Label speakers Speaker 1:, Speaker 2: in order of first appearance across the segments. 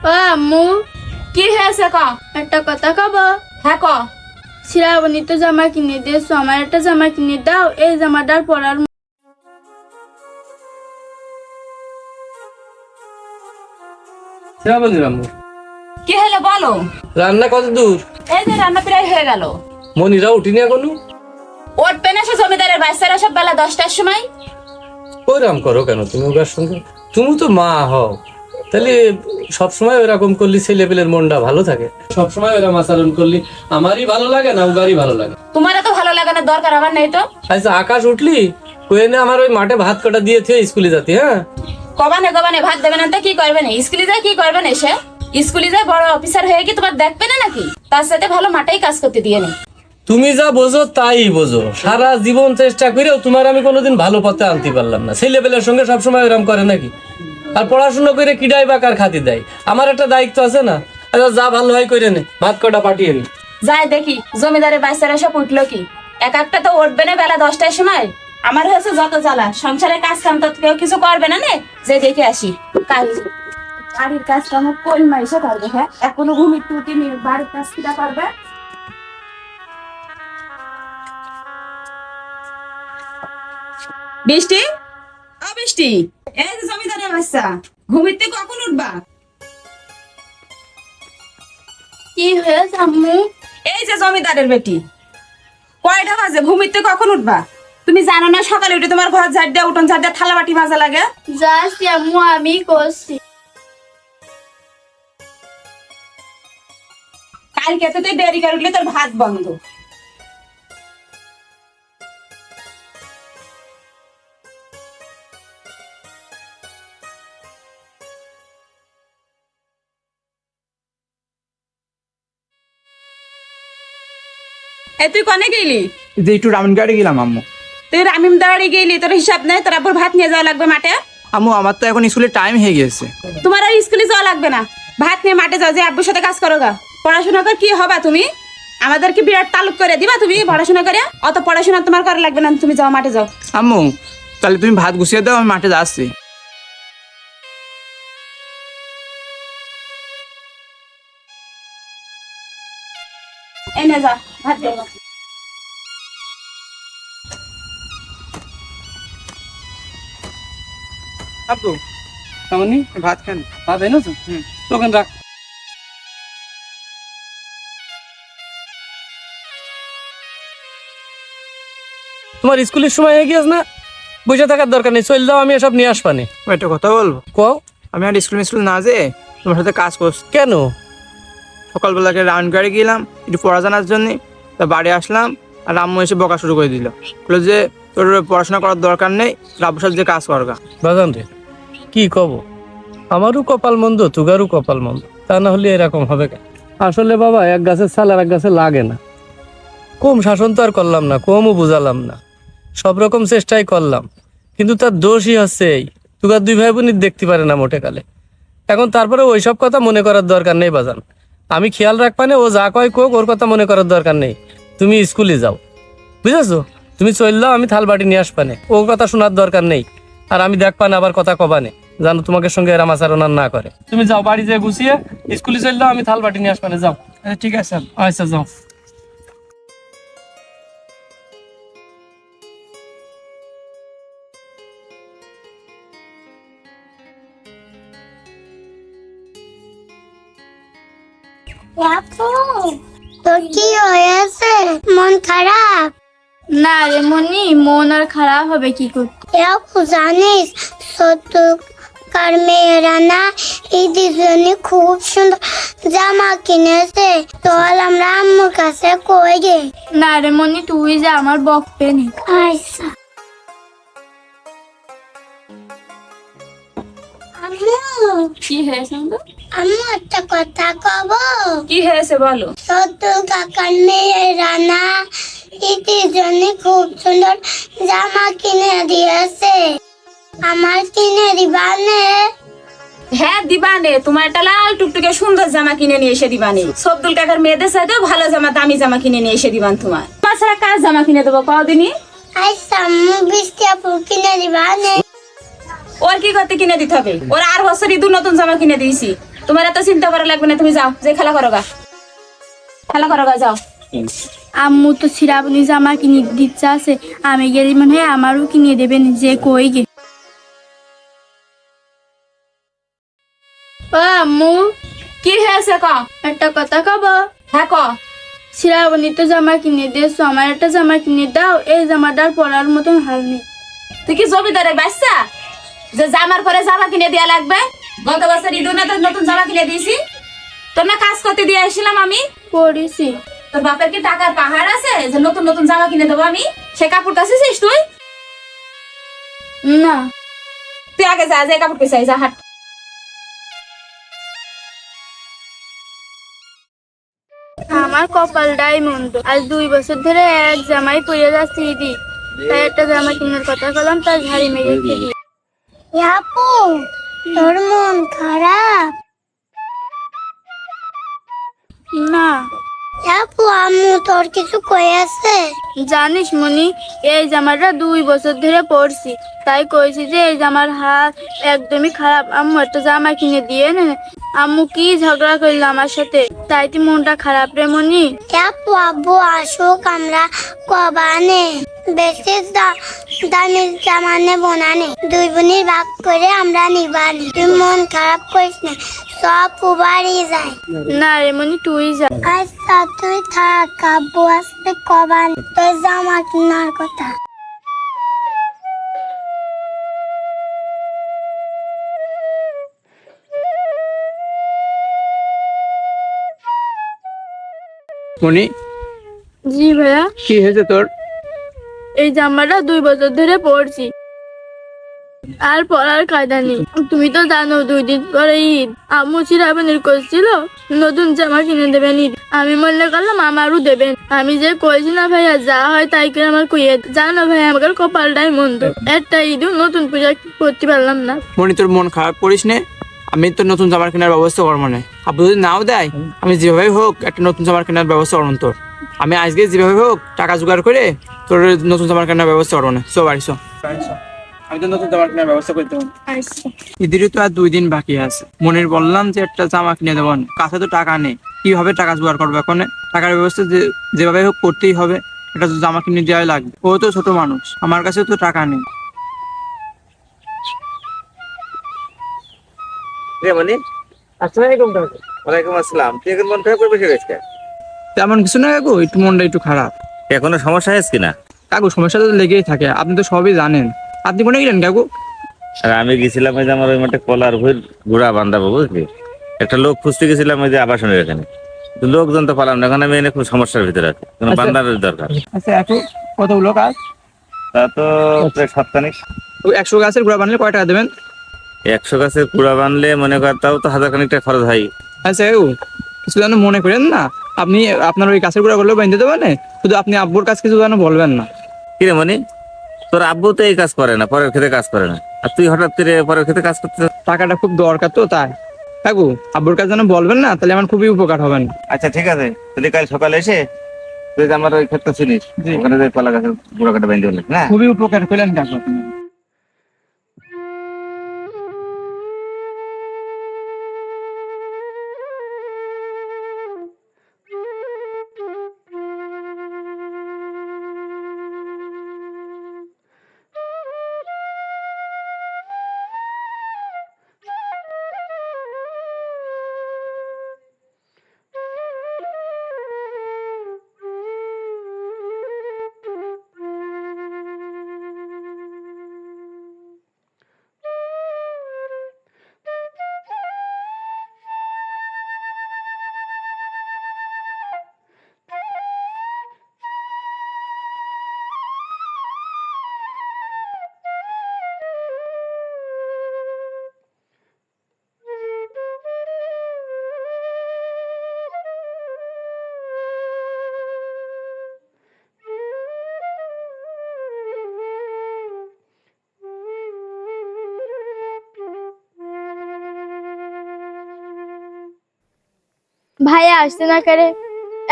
Speaker 1: আম্মু
Speaker 2: কি হয়েছে ক?
Speaker 1: একটা কথা কব।
Speaker 2: হ্যাঁ ক।
Speaker 1: শ্রাবণী তো জামা কিনে দিয়েছ আমার একটা জামা কিনে দাও এই জামাটার পরার
Speaker 3: শ্রাবণী রামু
Speaker 2: কি হলো বলো?
Speaker 3: রান্না কত দূর?
Speaker 2: এই যে রান্না প্রায় হয়ে গেল।
Speaker 3: মনিরা উঠিনি এখনও?
Speaker 2: উঠবে না সে জমিদারের বাচ্চারা সব বেলা দশটার সময়।
Speaker 3: ওইরাম করো কেন তুমি ওগার সঙ্গে? তুমি তো মা হও। তাহলে সবসময় ওরকম করলি ছেলে পেলের মনটা ভালো থাকে। সবসময় ওরকম আচরণ করলি আমারই ভালো লাগে না উগারই ভালো লাগে।
Speaker 2: তোমার তো ভালো লাগানোর দরকার আমার নেই তো?
Speaker 3: আচ্ছা আকাশ উঠলি কয়ে নে আমার ওই মাঠে ভাত কাটা দিয়ে থুয়ে স্কুলে যাতি হ্যাঁ?
Speaker 2: কবানে কবানে ভাত দেবে না তো কি করবে না? স্কুলে যায় কি করবে না সে? স্কুলে যায় বড় অফিসার হয়ে কি তোমার দেখবে না নাকি? তার সাথে ভালো মাঠেই কাজ করতে দিয়ে নি।
Speaker 3: তুমি যা বোঝো তাই বোঝো। সারা জীবন চেষ্টা করেও তোমার আমি কোনোদিন ভালো পথে আনতে পারলাম না। ছেলে পেলের সঙ্গে সবসময় ওরম করে নাকি? আর পড়াশোনা করে কিডাই বা কার খাতি দেয়? আমার একটা দায়িত্ব আছে না? আচ্ছা যা ভালো হয় করে নে, ভাত কটা পাঠিয়ে নি।
Speaker 2: যাই দেখি জমিদারের বাচ্চারা সব উঠল কি? এক একটা তো উঠবে না বেলা দশটার সময়। আমার হয়েছে যত জ্বালা সংসারের কাজ কাম তো কেউ কিছু করবে না নে? যে দেখে আসি, কাল বাড়ির কাজ কাম কোন মাইসে করবে হ্যাঁ? এখনও ঘুমির টুটি নি বাড়ির কাজ কিটা করবে? বৃষ্টি? ও বৃষ্টি। এই যে জমিদারের বাচ্চা ঘুমিতে কখন উঠবা?
Speaker 1: কি হয়েছে আম্মু?
Speaker 2: এই যে জমিদারের বেটি। কয়টা বাজে? ঘুমিতে কখন উঠবা? তুমি জানো না সকালে উঠে তোমার ঘর ঝাড় দিয়ে উঠোন ঝাড় দিয়ে থালা বাটি মাজা লাগে?
Speaker 1: যাচ্ছি আম্মু আমি করছি।
Speaker 2: কালকে তো তুই দেরি করে উঠলে তোর ভাত বন্ধ। এ তুই কনে গেলি?
Speaker 4: যে একটু রামনগাড়ি গেলাম আম্মু।
Speaker 2: তুই রামিম দাঁড়ি গেলি তোর হিসাব নেই তোর আব্বুর ভাত নিয়ে যাওয়া লাগবে মাঠে?
Speaker 4: আম্মু আমার তো এখন স্কুলে টাইম হয়ে গেছে।
Speaker 2: তোমার ওই স্কুলে যাওয়া লাগবে না। ভাত নিয়ে মাঠে যাও যে আব্বুর সাথে কাজ করো গা। পড়াশোনা করে কি হবা তুমি? আমাদেরকে বিরাট তালুক করে দিবা তুমি পড়াশোনা করে? অত পড়াশোনা তোমার করা লাগবে না তুমি যাও মাঠে যাও।
Speaker 4: আম্মু তাহলে তুমি ভাত গুছিয়ে দাও আমি মাঠে যাচ্ছি।
Speaker 2: এনে যা ভাত দে
Speaker 4: আব্বু
Speaker 3: কেমনি
Speaker 4: ভাত খান।
Speaker 3: ভাত এনেছো?
Speaker 4: হুম।
Speaker 3: তোকে রাখ। তোমার স্কুলের সময় হয়ে গিয়েছ না? বসে থাকার দরকার নেই চল যাও আমি এসব নিয়ে আসবানি।
Speaker 4: আমি একটা কথা বলব?
Speaker 3: কও?
Speaker 4: আমি আর স্কুল স্কুল না যেয়ে তোমার সাথে কাজ করছি।
Speaker 3: কেন?
Speaker 4: সকালবেলাকে রাউন্ড গাড়ি গেলাম একটু পড়া জানার জন্য। তা বাড়ি আসলাম আর আম্মু এসে বকা শুরু করে দিল। বলল যে তোর পড়াশোনা করার দরকার নেই রাব্বুর সাথে যে কাজ করগা।
Speaker 3: বাজান রে কি কব? আমারও কপাল মন্দ তুগারও কপাল মন্দ। তা না হলে এরকম হবে কেন? আসলে বাবা এক গাছের ছাল আর এক গাছে লাগে না। কম শাসন তো আর করলাম না কমও বুঝালাম না। সব রকম চেষ্টাই করলাম কিন্তু তার দোষই হচ্ছে এই। তুগার দুই ভাই বোনই দেখতে পারে না মোটে কালে এখন তারপরে ওইসব কথা মনে করার দরকার নেই বাজান। আমি খেয়াল রাখবানে ও যা কয় কোক ওর কথা মনে করার দরকার নেই। তুমি স্কুলে যাও। বুঝেছ? তুমি চললাও আমি থাল বাটি নিয়ে আসবা আসবানে ওর কথা শোনার দরকার নেই। আর আমি দেখবা না আবার কথা কবানে জানো তোমাকে সঙ্গে এরাম আচরণ না করে। তুমি যাও বাড়ি যেয়ে গুছিয়ে স্কুলে চললাও আমি থাল বাটি নিয়ে আসবানে যাও।
Speaker 4: ঠিক আছে।
Speaker 3: আচ্ছা যাও।
Speaker 5: মন খারাপ?
Speaker 1: না রে মনি মন আর খারাপ হবে কি করতে
Speaker 5: এও জানিস সত্যকার মেয়েরা না এই দুজনে খুব সুন্দর জামা কিনেছে। চল আমরা আম্মুর কাছে কয়ে গে?
Speaker 1: না রে মনি তুই যে আমার বকবে নি
Speaker 5: আচ্ছা।
Speaker 2: কি হয়েছে
Speaker 5: আম্মু একটা কথা কব?
Speaker 2: কি হয়েছে বলো?
Speaker 5: সত্য কাকার মেয়েরা না এই খুব সুন্দর জামা কিনে দিয়েছে। আমার কিনে দিবানে?
Speaker 2: হ্যাঁ দিবানে। তোমার একটা লাল টুকটুকে সুন্দর জামা কিনে নিয়ে এসে দিবানে। সবদুল কাকার মেয়েদের সাথে ভালো জামা দামি জামা কিনে নিয়ে এসে দিবান তোমার। তাছাড়া কাজ জামা কিনে দেবো? কদিনই
Speaker 5: আচ্ছা আপু কিনে দিবানে?
Speaker 2: ওর কি করতে কিনে দিতে হবে? ওর আর বছর ঈদুর নতুন জামা কিনে দিয়েছি। তোমার এত চিন্তা করা লাগবে না তুমি যাও। যে খেলা করো গা খেলা করো গা যাও।
Speaker 1: আম্মু তো শ্রাবণী জামা কিনে দিচ্ছে আছে। আমি গেলে মনে হয় আমারও কিনে দেবেন যে কই গে। ও আম্মু
Speaker 2: কি হয়েছে ক?
Speaker 1: একটা কথা কব?
Speaker 2: হ্যাঁ ক।
Speaker 1: শ্রাবণী তো জামা কিনে দিয়েছ আমার একটা জামা কিনে দাও। এই জামাটার পরার মতন হাল নেই।
Speaker 2: তুই কি জমিদারের বাচ্চা? যে জামার পরে জামা কিনে দেওয়া লাগবে। গত বছর ঈদ না তো নতুন জামা কিনে দিয়েছি। তোর না কাজ করতে দিয়ে আসছিলাম আমি।
Speaker 1: পড়েছি
Speaker 2: তোর বাপের কি টাকার পাহাড় আছে যে নতুন নতুন জামা কিনে দেবো আমি? সে কাপড় কাছিস তুই?
Speaker 1: না।
Speaker 2: তুই আগে যা যে কাপড় কেসাই যা হাট।
Speaker 1: আমার কপালটাই মন্দ আজ দুই বছর ধরে এক জামাই পরে যাচ্ছি দিদি তাই একটা জামা কিনার কথা বললাম তার ঝাড়ি মেরে
Speaker 5: আপু তোর মন খারাপ?
Speaker 1: না।
Speaker 5: আপু আম্মু তোর কিছু কই আছে?
Speaker 1: জানিস মনি এই জামাটা দুই বছর ধরে পরছি। তাই কইছি যে এই জামার হাত একদমই খারাপ। আম্মু একটা জামা কিনে দিয়ে নে। আম্মু কি ঝগড়া করল আমার সাথে? তাই তুই মনটা খারাপ রে মনি?
Speaker 5: আপু আব্বু আসুক আমরা কবানে বেশি দা- দামি জামা নেব না নে দুই বোনের ভাগ করে আমরা নিবানি। তুই মন খারাপ করিস না সব উবারই যায়।
Speaker 1: না রে মনি তুই যা।
Speaker 5: আচ্ছা তুই থাক আব্বু আসতে কবান। তোর জামা কেনার কথা।
Speaker 4: মনি?
Speaker 1: জি ভাইয়া।
Speaker 4: কি হয়েছে তোর?
Speaker 1: এই জামাটা দুই বছর ধরে পরছি। আর পড়ার কায়দা নেই। তুমি তো জানো, দুই দিন পরে ঈদ। আম্মু চিরাবানির করছিল নতুন জামা কিনে দেবেন ঈদ। আমি মনে করলাম আমারও দেবেন। আমি যে কইছি না ভাইয়া, যা হয় তাই করে আমার কইয়ে জানো ভাই আমার কপালটাই মন্দ। একটা ঈদও নতুন পূজা করতে পারলাম না।
Speaker 4: মনি, তোর মন খারাপ করিস নে। আমি তো নতুন জামার কেনার ব্যবস্থা করব না। আব্বু যদি নাও দেয়, আমি যেভাবে হোক একটা নতুন জামার কেনার ব্যবস্থা করব তোর। আমি আজকে যেভাবে হোক টাকা জোগাড় করে তোর নতুন জামার কেনার ব্যবস্থা করব না। সো বাড়ি আমি তো নতুন জামার কেনার ব্যবস্থা করতে পারব ঈদেরও তো আর দুই দিন বাকি আছে। মনির বললাম যে একটা জামা কিনে দেবো কাছে তো টাকা নেই। কীভাবে টাকা জোগাড় করব এখন? টাকার ব্যবস্থা যে যেভাবে হোক করতেই হবে। একটা তো জামা কিনে দেওয়াই লাগবে। ও তো ছোট মানুষ। আমার কাছে তো টাকা নেই।
Speaker 6: রে মনি ওয়ালাইকুম আসসালাম। তুই এখন মন খারাপ করে বসে
Speaker 4: তেমন কিছু না কাকু একটু মনটা একটু খারাপ।
Speaker 6: এখনও সমস্যা হয়েছে কিনা?
Speaker 4: কাকু সমস্যা তো লেগেই থাকে আপনি তো সবই জানেন। আপনি কোনে গেলেন কাকু?
Speaker 6: আর আমি গেছিলাম ওই যে আমার ওই মাঠে কলার ভুল গুড়া বান্ধাবো বুঝলি? একটা লোক খুঁজতে গেছিলাম ওই যে আবাসনের এখানে। তো লোকজন তো পালাম না এখন আমি এনে খুব সমস্যার ভিতরে আছি কোনো
Speaker 4: আচ্ছা।
Speaker 6: বান্দারের দরকার
Speaker 4: আচ্ছা একটু কতগুলো কাজ
Speaker 6: তা তো প্রায় সপ্তাহিক
Speaker 4: ওই একশো গাছের ঘোড়া বানলে কয় টাকা দেবেন?
Speaker 6: একশো গাছের কুড়া বানলে মনে কর তাও তো হাজার খানিকটা খরচ হয়।
Speaker 4: আচ্ছা কিছু যেন মনে করেন না। আপনি আপনার ওই গাছের ঘোড়া গুলো বাঁধতে দেবেন শুধু আপনি আব্বুর কাছে কিছু যেন বলবেন না।
Speaker 6: কিরে মনি? তোর আব্বু তো এই কাজ করে না পরের ক্ষেত্রে কাজ করে না। আর তুই হঠাৎ করে পরের ক্ষেত্রে কাজ করতে
Speaker 4: টাকাটা খুব দরকার তো তাই। কাকু আব্বুর কাছে যেন বলবেন না তাহলে আমার খুবই উপকার হবেন
Speaker 6: আচ্ছা ঠিক আছে। তুই কাল সকালে এসে তুই আমার ওই ক্ষেত্রে চিনিস ওখানে যে কলা গাছের গুঁড়া কাটা বেঁধে না?
Speaker 4: খুবই উপকার করলেন কাকু।
Speaker 1: ভাইয়া আসতে না করে?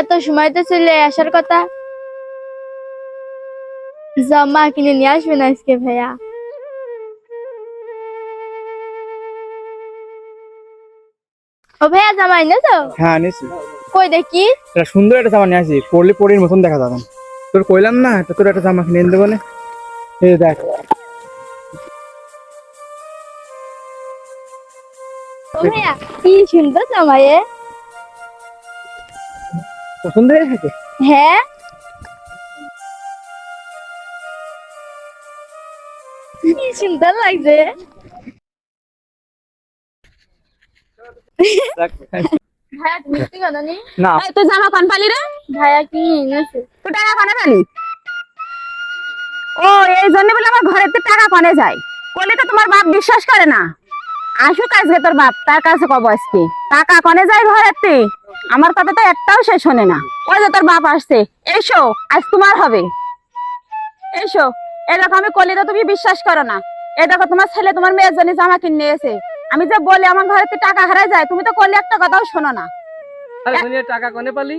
Speaker 1: এত সময় তো চলে আসার কথা। জামা কিনে নিয়ে আসবেন আজকে ভাইয়া। ও ভাইয়া জামা এনেছো
Speaker 4: হ্যাঁ নিছি
Speaker 1: কই দেখি?
Speaker 4: এটা সুন্দর একটা জামা নিয়ে আসি পরলে পরির মতন দেখা যাবে। তোর কইলাম না তো তোর একটা জামা কিনে এনে দেবো না। এই দেখ।
Speaker 1: ও ভাইয়া কি সুন্দর জামা এ।
Speaker 4: পছন্দ হয়েছে
Speaker 1: হ্যাঁ। কি সুন্দর লাগছে? ভাইয়া তুমি কি কেন না?
Speaker 2: তুই জামা কোন পালি রে?
Speaker 1: ভাইয়া কি এনেছে?
Speaker 2: তুই টাকা কনে পালি ও এই জন্য বলে আমার ঘরেতে টাকা কনে যায়? বলে তো তোমার বাপ বিশ্বাস করে না। আসুক আজকে তোর বাপ তার কাছে কব আজকে। টাকা কনে যায় ঘরেতে আমার কথা তো একটাও সে শোনে না। ওই যে তোর বাপ আসছে। এসো আজ তোমার হবে। এসো এরকম আমি করলে তো তুমি বিশ্বাস করো না। এ দেখো তোমার ছেলে তোমার মেয়ের জন্য জামা কিনে এসে। আমি যে বলি আমার ঘরেতে টাকা হারায় যায়? তুমি তো করলে একটা কথাও শোনো না।
Speaker 3: টাকা কনে পালি?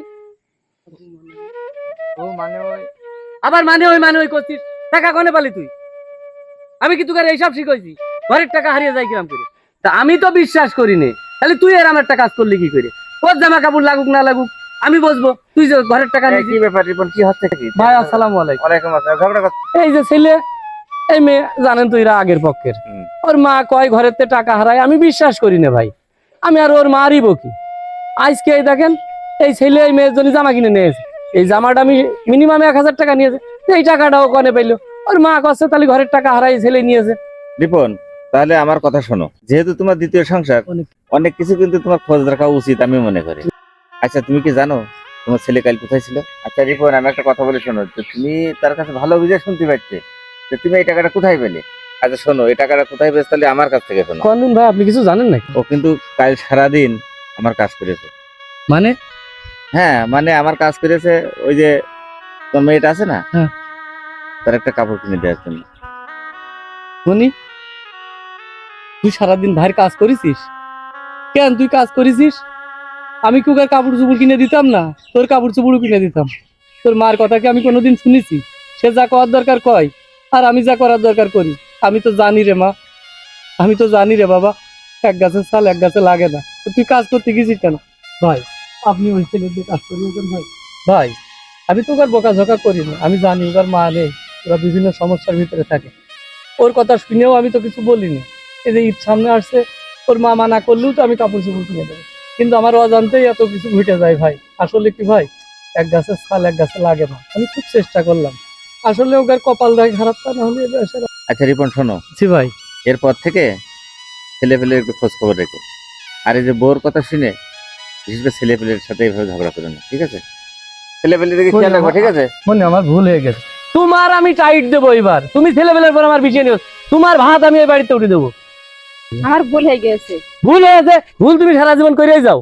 Speaker 4: ও মানে ওই
Speaker 3: আবার মানে ওই মানে ওই করছিস। টাকা কনে পালি তুই? আমি কি তোকে এইসব শিখাইছি? ঘরের টাকা হারিয়ে যায় কিরাম করে? তা আমি তো বিশ্বাস করি নে। তাহলে তুই এর আমার টাকা কাজ করলি কি করে? তোর জামা কাপড় লাগুক না লাগুক আমি বসবো। তুই যে ঘরের টাকা নিয়েছিস
Speaker 6: কি ব্যাপার রিপন কি হচ্ছে
Speaker 3: ভাই আসসালামু আলাইকুম।
Speaker 6: ওয়ালাইকুম আসসালাম ঝগড়া
Speaker 3: এই যে ছেলে এই মেয়ে জানেন তো এরা আগের পক্ষের। ওর মা কয় ঘরের তে টাকা হারায় আমি বিশ্বাস করি না ভাই। আমি আর ওর মারই বকি আজকে এই দেখেন এই ছেলে এই মেয়ের জন্য জামা কিনে নিয়েছে এই জামাটা আমি মিনিমাম এক হাজার টাকা নিয়েছে এই টাকাটাও কনে পাইলো। ওর মা কচ্ছে তাহলে ঘরের টাকা হারাই ছেলে নিয়েছে।
Speaker 6: রিপন তাহলে আমার কথা শোনো। যেহেতু তোমার দ্বিতীয় সংসার
Speaker 3: অনেক-
Speaker 6: কিছু কিন্তু তোমার খোঁজ রাখা উচিত আমি মনে করি। আচ্ছা তুমি কি জানো তোমার ছেলে কাল কোথায় ছিল? আচ্ছা রিপন আমি একটা কথা বলে শোনো যে তুমি তার কাছে ভালো বুঝে শুনতে পাচ্ছে যে তুমি এই টাকাটা কোথায় পেলে? আচ্ছা শোনো এই টাকাটা কোথায় পেয়েছ তাহলে আমার কাছ থেকে শোনো।
Speaker 3: কোনদিন ভাই আপনি কিছু জানেন নাকি?
Speaker 6: ও কিন্তু কাল সারাদিন আমার কাজ করেছে।
Speaker 3: মানে?
Speaker 6: হ্যাঁ মানে আমার কাজ করেছে ওই যে তোর মেয়েটা আছে না?
Speaker 3: হ্যাঁ।
Speaker 6: তার একটা কাপড় কিনে দেওয়ার জন্য।
Speaker 3: মনি তুই সারাদিন ভাইয়ের কাজ করেছিস? কেন তুই কাজ করেছিস? আমি কি ওকে কাপড় চুপড় কিনে দিতাম না তোর কাপড় চুপড়ও কিনে দিতাম। তোর মার কথা কি আমি কোনোদিন শুনেছি? সে যা করার দরকার কয় আর আমি যা করার দরকার করি আমি তো জানি রে মা আমি তো জানি রে বাবা এক গাছের ছাল এক গাছে লাগে না। তুই কাজ করতে গেছিস কেন? ভাই আপনি ওই ছেলের দিয়ে কাজ করিয়েছেন ভাই। ভাই আমি তো ওর বকাঝকা করি না আমি জানি ওর মা নেই ওরা বিভিন্ন সমস্যার ভিতরে থাকে। ওর কথা শুনেও আমি তো কিছু বলিনি। এই যে ঈদ সামনে আসছে ওর মা মানা করলেও তো আমি কাপড় চোপড় কিনে দেবো। কিন্তু আমার অজান্তেই এত কিছু ঘটে যায় ভাই। আসলে কি ভাই এক গাছের ছাল এক গাছে লাগে না। আমি খুব চেষ্টা করলাম। আসলে ওকে কপাল দেয় খারাপ তা না হলে
Speaker 6: আচ্ছা রিপন শোনো।
Speaker 3: জি ভাই।
Speaker 6: এরপর থেকে ছেলে পেলে একটু খোঁজ খবর রেখো। আর এই যে বউর কথা শুনে বিশেষ করে ছেলে পেলের সাথে এইভাবে ঝগড়া করো না ঠিক আছে? ছেলে পেলে দিকে খেয়াল ঠিক আছে?
Speaker 3: মনে আমার ভুল হয়ে গেছে। তোমার আমি টাইট দেবো এবার। তুমি ছেলে ছেলেবেলের পর আমার বিছিয়ে নিও। তোমার ভাত আমি এই বাড়িতে উঠে দেবো।
Speaker 2: আমার ভুল হয়ে গেছে।
Speaker 3: ভুল হয়ে গেছে। ভুল তুমি সারা জীবন করে যাও।